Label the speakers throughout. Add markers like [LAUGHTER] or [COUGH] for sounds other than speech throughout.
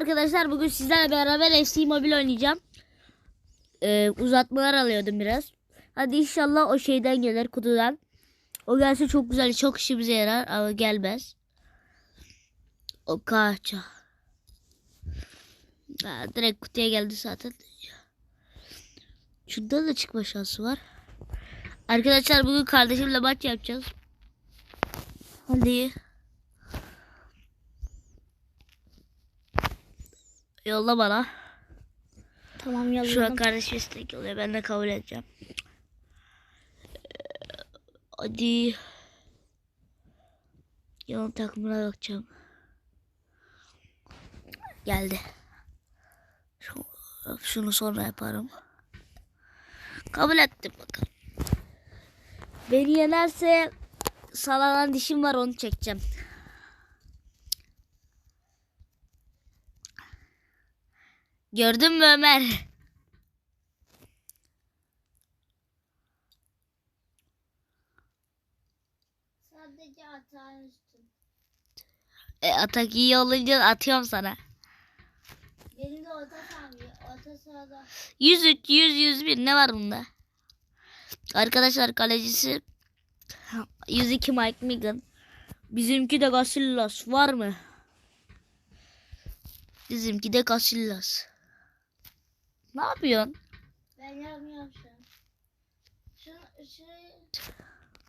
Speaker 1: Arkadaşlar bugün sizlerle beraber FC Mobile oynayacağım. Ee, uzatmalar alıyordum biraz. Hadi inşallah o şeyden gelir kutudan. O gelse çok güzel çok işimize yarar ama gelmez. O kaça. Ha, direkt kutuya geldi zaten. Şunda da çıkma şansı var. Arkadaşlar bugün kardeşimle maç yapacağız. Hadi. Yolla bana.
Speaker 2: Tamam
Speaker 1: Şu an
Speaker 2: yolladım.
Speaker 1: kardeşim istek oluyor. Ben de kabul edeceğim. Ee, Hadi. Yan takımına bakacağım. Geldi. Şu- Şunu sonra yaparım. Kabul ettim bakalım. Beni yenerse salanan dişim var onu çekeceğim. Gördün mü Ömer?
Speaker 2: Sadece üstün.
Speaker 1: E, atak iyi olunca atıyorum sana.
Speaker 2: Benim de orta sahne. Orta sahada.
Speaker 1: 103, 100, 101 ne var bunda? Arkadaşlar kalecisi 102 Mike Megan. Bizimki de Casillas var mı? Bizimki de Casillas. Ne yapıyorsun?
Speaker 2: Ben yapmıyorum şu an. Şu, şu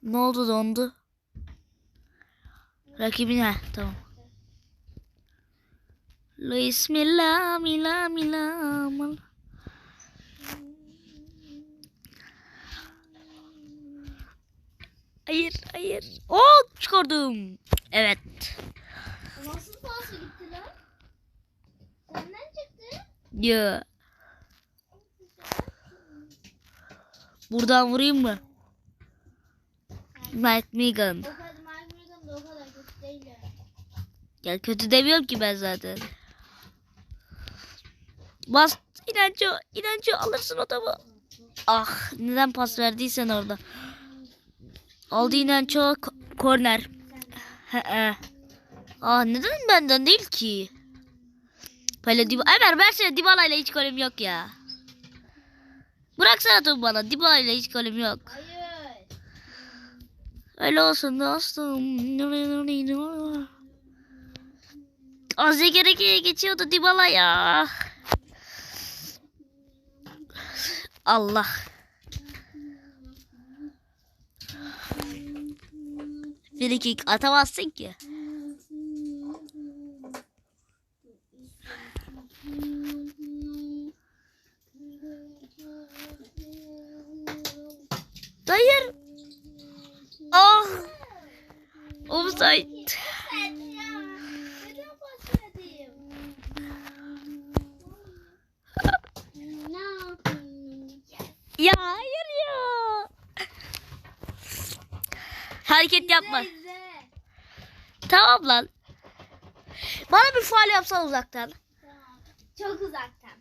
Speaker 1: Ne oldu dondu? Rakibin ha tamam. Luis Mila Mila Mila Mila. Hayır hayır. Oh çıkardım. Evet.
Speaker 2: nasıl pası gitti lan? Senden çıktı.
Speaker 1: Ya. Buradan vurayım mı? Mike Megan.
Speaker 2: Ya.
Speaker 1: Kötü demiyorum ki ben zaten. Bas inanço inanço alırsın o topu. Ah neden pas verdiysen orada. Aldı inanço ko- korner. Ah neden benden değil ki? Böyle Dib Ömer versene Dybala ile hiç golüm yok ya. Bıraksana topu bana. Dybala ile hiç golüm yok.
Speaker 2: Hayır.
Speaker 1: Öyle olsun dostum. Az gerekeye geçiyordu Dybala ya. Allah. Bir kick atamazsın ki. Hayır. Ah. Offside.
Speaker 2: Ya.
Speaker 1: Hayır ya. Hareket yapma. Tamam lan. Bana bir faal yapsan uzaktan.
Speaker 2: Çok uzaktan.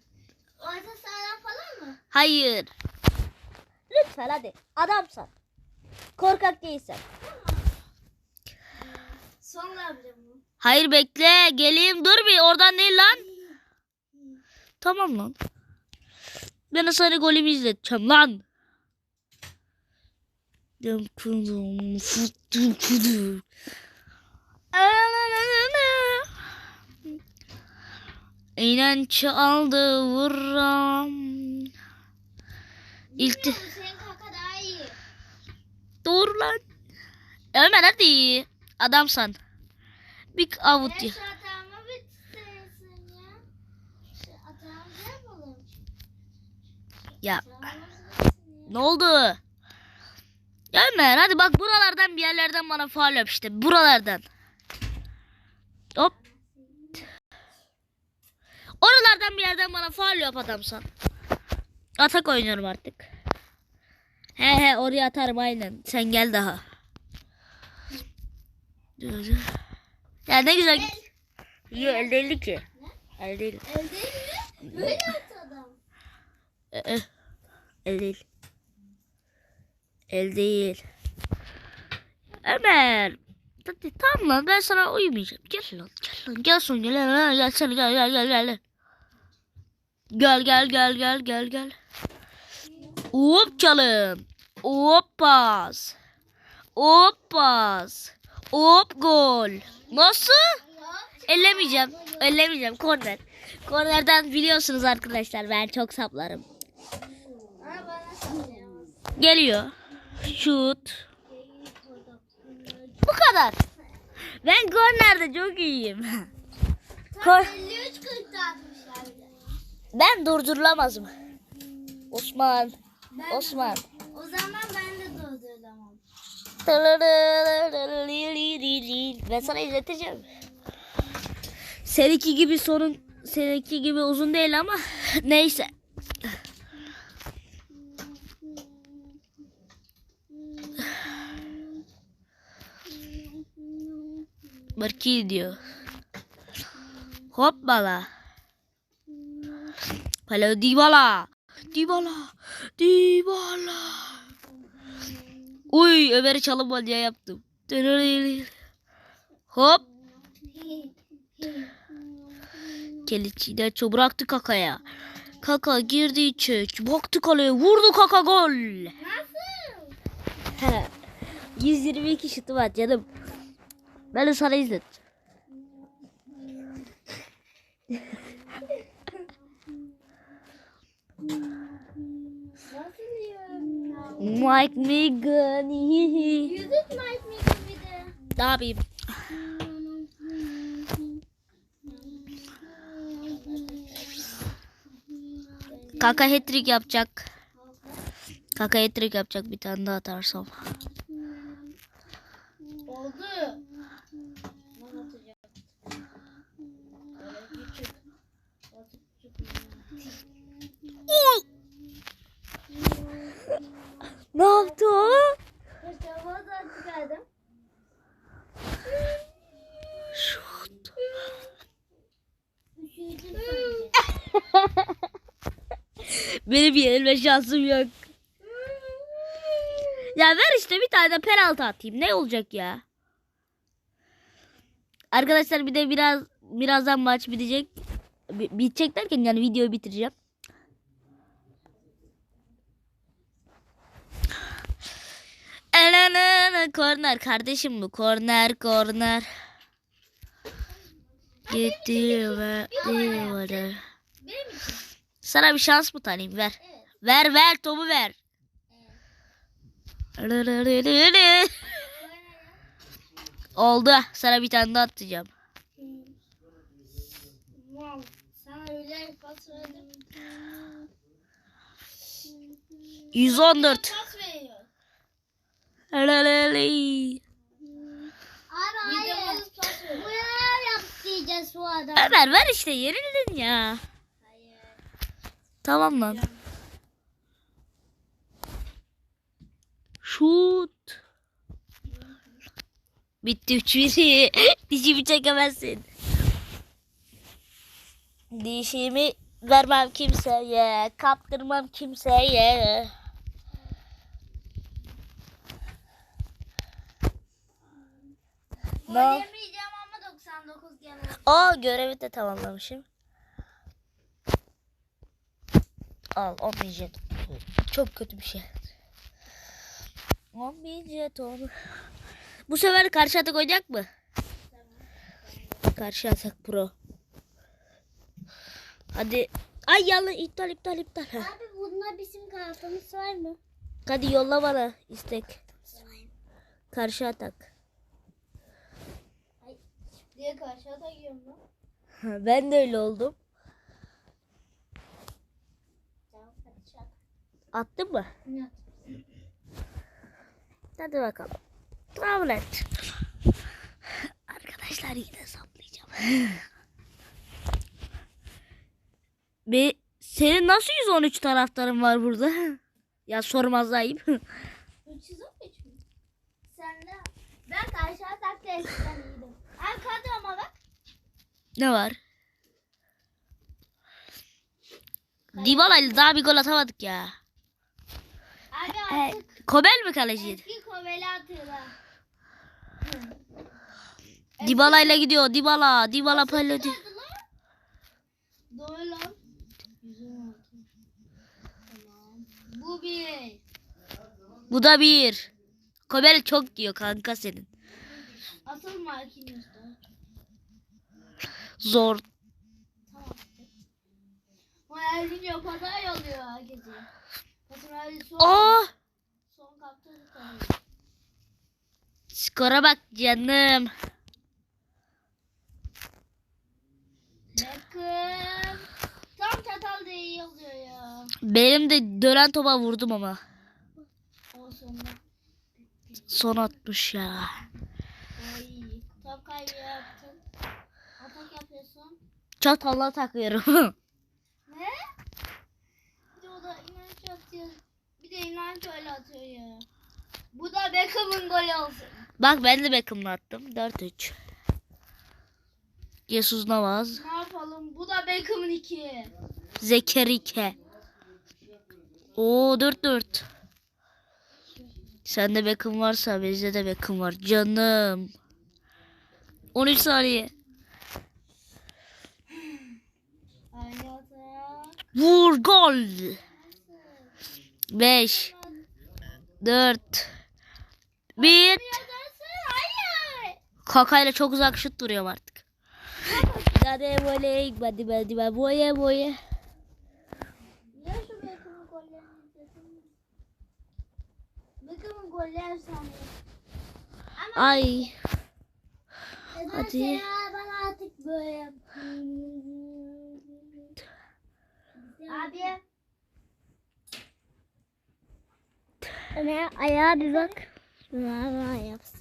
Speaker 2: Orta sahadan falan mı?
Speaker 1: Hayır. Lütfen hadi. Adamsan. Korkak değilsen.
Speaker 2: Sonra yapacağım bunu.
Speaker 1: Hayır bekle. Geleyim. Dur bir. Oradan değil lan. Tamam lan. Ben sana golümü izleteceğim lan. Dem kudum, futtum kudum. İnanç aldı vuram.
Speaker 2: Senin daha iyi.
Speaker 1: Doğru lan. Ömer hadi. Adamsan. Bir avut ya.
Speaker 2: ya.
Speaker 1: Ne oldu? Ömer hadi bak buralardan bir yerlerden bana faul yap işte. Buralardan. Hop. Oralardan bir yerden bana faul yap adamsan. Atak oynuyorum artık. He he oraya atarım aynen. Sen gel daha. Ya ne güzel. İyi el değildi ki. El değil.
Speaker 2: El değil mi? Böyle at adam.
Speaker 1: Ee, e, el değil. El değil. Ömer. Tamam lan ben sana uyumayacağım. Gel lan gel lan gel son gel gel gel gel gel gel gel gel. Gel gel gel gel gel gel. Hop çalım. Hop pas. Hop pas. Hop gol. Nasıl? Ellemeyeceğim. Ellemeyeceğim. Korner. Kornerden biliyorsunuz arkadaşlar ben çok saplarım. Geliyor. Şut. Bu kadar. Ben kornerde çok iyiyim. Kor
Speaker 2: 53 40 atmışlar bir de.
Speaker 1: ben durdurulamazım. Osman.
Speaker 2: Ben-
Speaker 1: Osman.
Speaker 2: O zaman ben de durdurulamam.
Speaker 1: Ben sana izleteceğim. Seninki gibi sorun seninki gibi uzun değil ama [LAUGHS] neyse. Barki diyor. Hoppala. Palo Dybala. Dybala. Uy Ömer'i çalım diye yaptım. Hop. Kelici'den çok bıraktı kakaya. Kaka girdi içe. Baktı kaleye. Vurdu kaka gol.
Speaker 2: Nasıl?
Speaker 1: 122 şutu var canım. Ben de sana izlet.
Speaker 2: Nasıl diyorum ya?
Speaker 1: Mike Megan.
Speaker 2: Yüzük Mike Megan bir de.
Speaker 1: yapayım? Kaka hat-trick yapacak. Kaka hat-trick yapacak bir tane daha atarsam.
Speaker 2: Oldu. Ben atacağım. Böyle küçük. Atıp küçük.
Speaker 1: Ne yaptı o?
Speaker 2: Sadece.
Speaker 1: Benim yenilme şansım yok. Ya ver işte bir tane penaltı atayım. Ne olacak ya? Arkadaşlar bir de biraz birazdan maç bitecek. Bi- Bitecek derken yani videoyu bitireceğim. Korner kardeşim bu korner korner. Gitti ve diyor.
Speaker 2: Benim için.
Speaker 1: Sana bir şans mı tanıyayım ver.
Speaker 2: Evet.
Speaker 1: Ver ver topu ver. Oldu. Sana bir tane daha atacağım.
Speaker 2: Sana öyle pas verdim.
Speaker 1: 114.
Speaker 2: Pas veriyor.
Speaker 1: Abi
Speaker 2: Abi hayır. Pas veriyor. Bu ya yap diyeceğiz bu adam.
Speaker 1: Ömer ver işte yenildin ya.
Speaker 2: Hayır.
Speaker 1: Tamam lan. Şut. Bitti 3-1. Dişimi [LAUGHS] çekemezsin. Dişimi vermem kimseye. Kaptırmam kimseye.
Speaker 2: Gol
Speaker 1: Ne?
Speaker 2: yemeyeceğim ama 99 gene.
Speaker 1: Aa görevi de tamamlamışım. Al 10 bin jet. Çok kötü bir şey. 10 bin jet olur. Bu sefer karşı atak oynayacak mı? Karşı atak pro. Hadi. Ay yalan iptal iptal iptal.
Speaker 2: Abi bunda bizim kartımız var mı?
Speaker 1: Hadi yolla bana istek. Karşı atak.
Speaker 2: Diye karşı atıyorum lan.
Speaker 1: Ben de öyle oldum.
Speaker 2: Tamam.
Speaker 1: Attın mı?
Speaker 2: Ne?
Speaker 1: Hadi bakalım. Kabul et. Arkadaşlar yine saplayacağım. Be senin nasıl 113 taraftarın var burada? ya sormaz ayıp.
Speaker 2: 313 mi? Sen de ben karşı atakta eskiden iyiydim. Abi kadroma bak.
Speaker 1: ne var? Dybala'yla daha bir gol atamadık ya.
Speaker 2: Abi artık
Speaker 1: Kobel mi kaleci?
Speaker 2: eski koveli atıyorlar. [LAUGHS]
Speaker 1: Dybala ile gidiyor. Dybala. Dybala diyor.
Speaker 2: Doğru lan. 116. Tamam. Bu bir.
Speaker 1: Bu da bir. Kobel çok yiyor kanka senin.
Speaker 2: Asıl Marquinhos'ta.
Speaker 1: Zor.
Speaker 2: Tamam. Ronaldinho pazar yolluyor herkese. Ronaldinho son,
Speaker 1: Aa!
Speaker 2: son kaptanı tanıyor.
Speaker 1: Skora bak canım.
Speaker 2: Beckham. Tam çatal da iyi oluyor ya.
Speaker 1: Benim de dönen topa vurdum ama.
Speaker 2: O sonunda.
Speaker 1: Son atmış ya.
Speaker 2: İyi. Top kaybı yaptın. Atak yapıyorsun.
Speaker 1: Çatalla takıyorum. [LAUGHS]
Speaker 2: Ne? Bir de o da inanç atıyor. Bir de inanç öyle atıyor ya. Bu da Beckham'ın golü olsun.
Speaker 1: bak ben de Beckham'la attım. 4-3. Jesus Navaz.
Speaker 2: Ne yapalım? Bu da Beckham'ın iki.
Speaker 1: Zekerike. Oo 4-4. Sende Beckham varsa bizde de Beckham var. Canım. 13 saniye. Vur gol. 5 4 1
Speaker 2: Yazarsın. Hayır.
Speaker 1: Kakayla çok uzak şut duruyorum artık. Hadi voley, hadi hadi hadi boya boya.
Speaker 2: Ya şu Beckham'ın gollerini izlesin. Golleri efsane. Ama
Speaker 1: Ay.
Speaker 2: nedense
Speaker 1: hadi.
Speaker 2: ya bana artık böyle. Abi.
Speaker 3: Ömer ayağa bir bak. Vaa yapsın.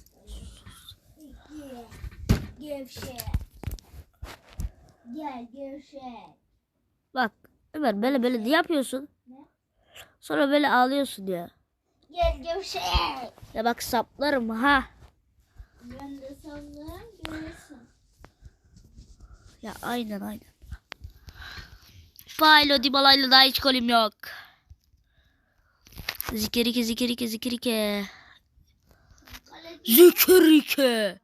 Speaker 2: Gevşek. Gel gevşek.
Speaker 1: Bak Ömer böyle böyle ne yapıyorsun? Sonra böyle ağlıyorsun ya.
Speaker 2: Gel gevşek.
Speaker 1: Ya bak saplarım ha.
Speaker 2: Ben de sanırım görürsün.
Speaker 1: Ya aynen aynen. Paolo Dybala'yla daha hiç golüm yok. Zikirike zikirike zikirike. Zikirike.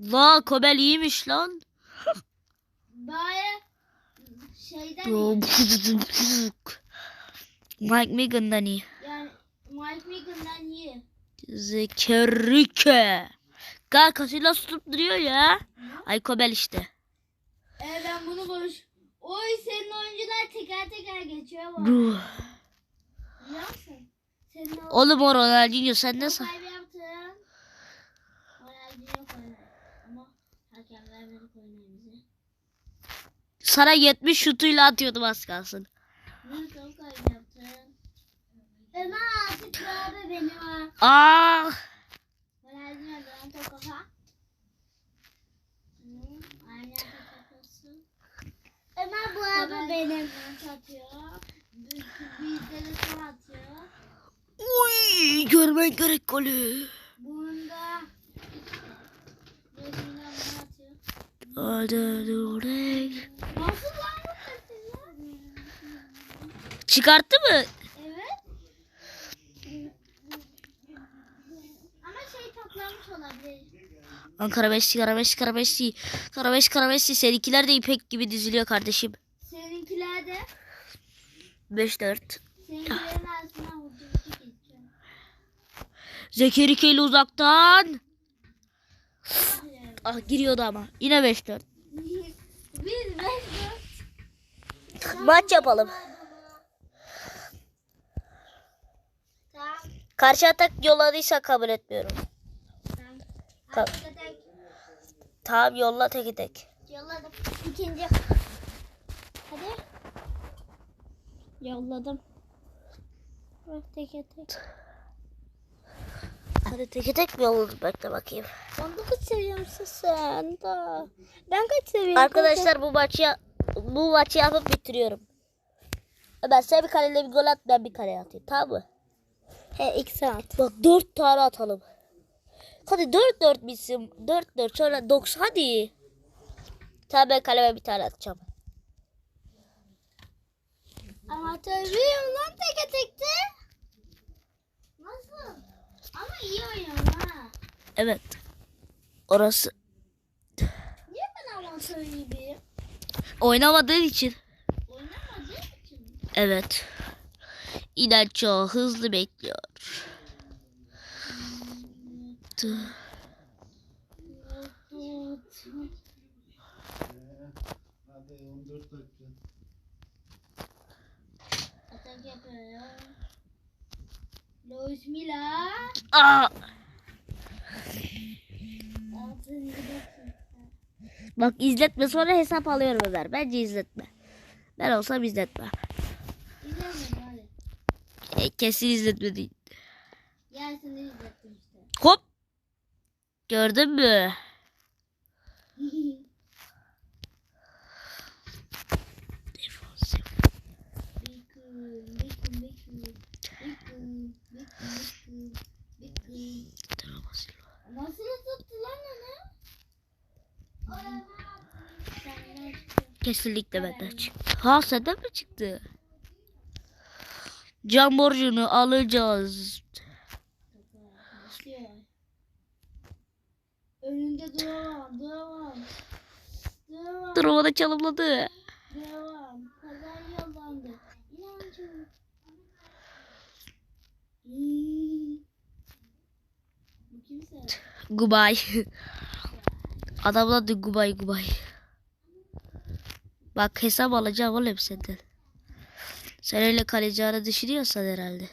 Speaker 1: La Kobel iyiymiş lan.
Speaker 2: baya şeyden.
Speaker 1: Mike Megan'dan iyi.
Speaker 2: Yani Mike Megan'dan iyi.
Speaker 1: Zikirike. Gal kasıyla tutup duruyor ya. Ay Kobel işte.
Speaker 2: Ee, ben bunu konuş. Oy senin oyuncular teker teker geçiyor bu.
Speaker 1: Ruh. Oğlum o Ronaldinho sen
Speaker 2: bize.
Speaker 1: Sana 70 şutuyla atıyordum az kalsın.
Speaker 2: Ne top kafa. Hı, Aynen top kafası.
Speaker 3: Ömer bu
Speaker 2: Abi benim. Atıyor. De son atıyor.
Speaker 1: Uy, görmen gerek golü.
Speaker 2: Bunda Gözünden bunu atıyor.
Speaker 1: Hadi durek.
Speaker 2: Nasıl lan bu sesi
Speaker 1: Çıkarttı mı?
Speaker 2: Evet. Ama şey toplamış olabilir.
Speaker 1: Ankara Messi, Kara Messi, Kara Messi. Kara Messi, Kara Messi. Seninkiler de ipek gibi diziliyor kardeşim.
Speaker 2: Seninkiler de
Speaker 1: 5-4.
Speaker 2: seninkilerin vurdu.
Speaker 1: Zekerike ile uzaktan. Ah giriyordu ama. Yine 5-4.
Speaker 2: Biz beş dört.
Speaker 1: Maç yapalım. Karşı atak yolladıysa kabul etmiyorum.
Speaker 2: Tamam.
Speaker 1: Tamam yolla tek tek.
Speaker 2: yolladım. İkinci. Hadi.
Speaker 3: Yolladım. Tek tek.
Speaker 1: Hadi tek tek mi yolladın bekle bakayım.
Speaker 3: Ben bu kaç seviyorsun sen da. Ben kaç seviyorum?
Speaker 1: Arkadaşlar bu maçı bu maçı yapıp bitiriyorum. Ben sen bir kaleyle bir gol at ben bir kale atayım tamam mı?
Speaker 3: He iki saat.
Speaker 1: Bak 4 tane atalım. Hadi 4-4 bitsin. 4-4 sonra 9 hadi. Ben kaleme bir tane atacağım.
Speaker 2: Amatörüyüm lan teke tekte. Nasıl? Ama iyi oynuyorum ha.
Speaker 1: Evet. Orası
Speaker 2: atıyor gibi.
Speaker 1: Oynamadığın için.
Speaker 2: Oynamadığı için.
Speaker 1: Evet. İnanço hızlı bekliyor. Tı.
Speaker 4: Hadi 14 dakika.
Speaker 2: Atak yapıyor. Luis Mila.
Speaker 1: Aa, bak izletme sonra hesap alıyorum Ömer. Bence izletme. Ben olsam izletme.
Speaker 2: Hadi.
Speaker 1: E, kesin izletme değil.
Speaker 2: Gelsin izlettim işte.
Speaker 1: Hop.
Speaker 2: Senden çıktı.
Speaker 1: Kesinlikle benden çıktı. Ha senden mi çıktı? Can borcunu alacağız.
Speaker 2: Önünde duramam, duramam. Duramam,
Speaker 1: Dramada çalımladı.
Speaker 2: duramam. Kazan yollandı. İnancım. Bu kimse?
Speaker 1: Gubay. Adamın adı Gubay Gubay. Bak hesap alacağım oğlum senden. Sen öyle kalacağını düşünüyorsan herhalde.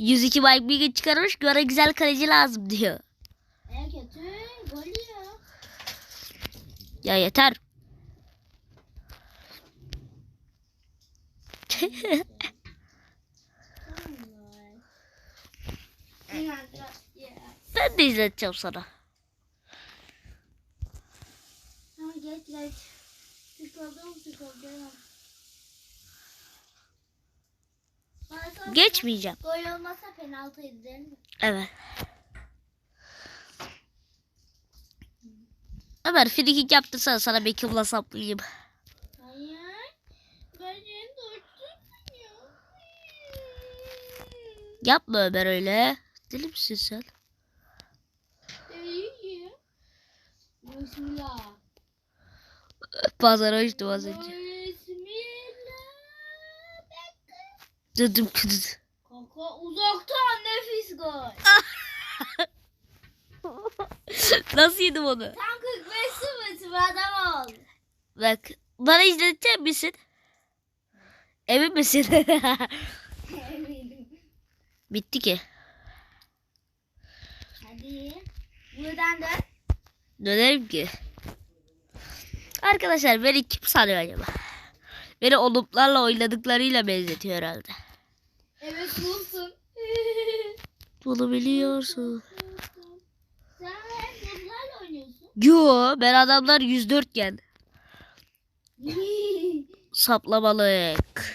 Speaker 1: 102 Mike bir gün çıkarmış bana güzel kaleci lazım diyor.
Speaker 2: En kötü gol ya.
Speaker 1: Ya yeter. [LAUGHS] Ben de izleteceğim sana.
Speaker 2: Ha geç geç. Sıkıldım sıkıldım. Bana sorarsan
Speaker 1: Geçmeyeceğim.
Speaker 2: Gol olmasa penaltıydı değil mi?
Speaker 1: Evet. Ömer frikik yaptırsana sana Beckham'la saplayayım.
Speaker 2: Hayır. Ben.
Speaker 1: Yapma Ömer öyle. Deli misin sen?
Speaker 2: İyi. Bismillah.
Speaker 1: Pazara uçtum az önce.
Speaker 2: Bismillah.
Speaker 1: Dıdım kıdı.
Speaker 2: Kaka uzaktan nefis gol. [LAUGHS]
Speaker 1: Nasıl yedim onu?
Speaker 2: Tam 45 sıfır adam ol.
Speaker 1: Bak bana izletecek misin? Emin misin? [LAUGHS]
Speaker 2: Eminim.
Speaker 1: Bitti ki.
Speaker 2: Hadi. Buradan dön.
Speaker 1: Dönerim ki. Arkadaşlar beni kim sanıyor acaba? Beni oluplarla oynadıklarıyla benzetiyor herhalde.
Speaker 2: Evet bulsun.
Speaker 1: Bunu biliyorsun.
Speaker 2: Sen hep bunlarla oynuyorsun.
Speaker 1: Yo ben adamlar 104 iken saplamalık.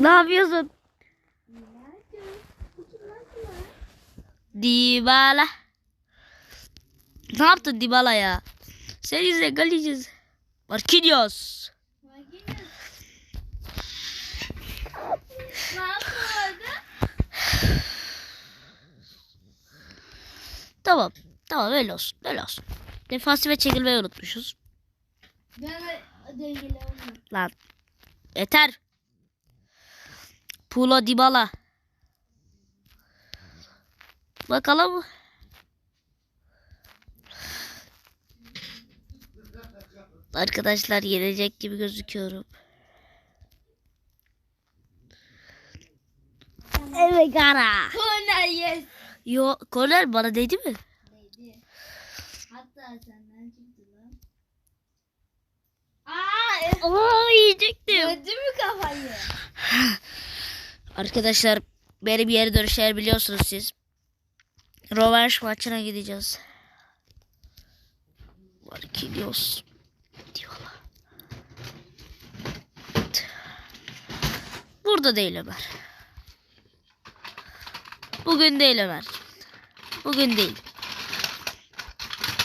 Speaker 1: Ne yapıyorsun? Dybala. Ne yaptın Dybala ya? Sen yiyeceğiz. Marquinhos.
Speaker 2: Marquinhos. Ne yaptın orada?
Speaker 1: Tamam. Tamam öyle olsun. Öyle olsun. Defansife çekilmeyi unutmuşuz.
Speaker 2: Ben dengeli.
Speaker 1: Lan. Yeter. Pulo Dybala. Bakalım. Arkadaşlar yenecek gibi gözüküyorum. Evet gara.
Speaker 2: Korner yes.
Speaker 1: Yo korner bana değdi mi?
Speaker 2: Değdi. Hatta senden çıktı lan. Aa, evet.
Speaker 1: Oo yiyecektim.
Speaker 2: Gördün mü kafayı? [SIGHS]
Speaker 1: Arkadaşlar benim yeri dönüşler biliyorsunuz siz. Rövanş maçına gideceğiz. Marquinhos. Diyorlar. Burada değil Ömer. Bugün değil Ömer. Bugün değil.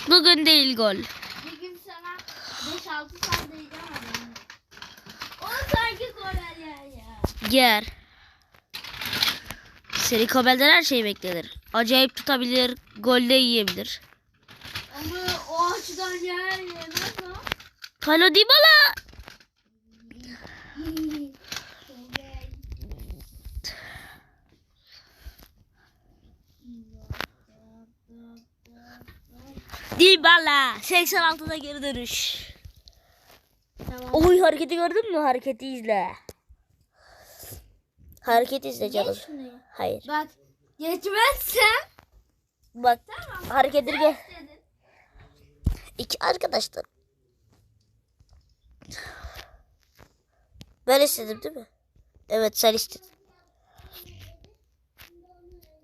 Speaker 1: Bugün değil gol.
Speaker 2: Bir gün sana 5-6 saat diyeceğim ama. Onu sanki korner yer ya.
Speaker 1: Yer. Seri Kobel'den her şey beklenir. Acayip tutabilir. Gol de yiyebilir.
Speaker 2: Ama o açıdan yer yemez o.
Speaker 1: Paulo Dybala. Dybala. 86'da geri dönüş.
Speaker 3: Tamam.
Speaker 1: Oy hareketi gördün mü? Hareketi izle. Hareketi izle canım. Hayır.
Speaker 2: Bak geçmezsem
Speaker 1: Bak hareketleri gel. İki arkadaşlar. Ben istedim değil mi? Evet sen istedin.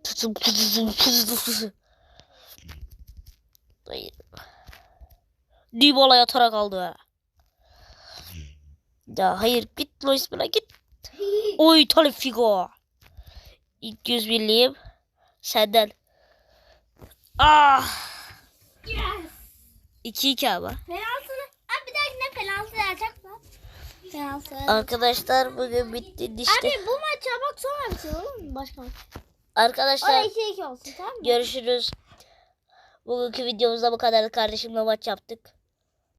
Speaker 1: Tutun tutun tutun tutun. Hayır. Dybala yatarak aldı. Ya hayır git Luis Milla git. Oy Talip Figo. İlk yüz birliğim senden. Ah.
Speaker 2: Yes.
Speaker 1: 2-2 ama.
Speaker 2: Penaltı. Abi bir dahakine penaltı verecekler.
Speaker 3: Penaltı.
Speaker 1: Arkadaşlar bugün bitti işte.
Speaker 3: Abi bu maç yapmak sonra bitiyor olur mu? Başka maç.
Speaker 1: Arkadaşlar
Speaker 3: Orada 2-2 olsun tamam mı?
Speaker 1: görüşürüz. Bugünkü videomuzda bu kadar. Kardeşimle maç yaptık.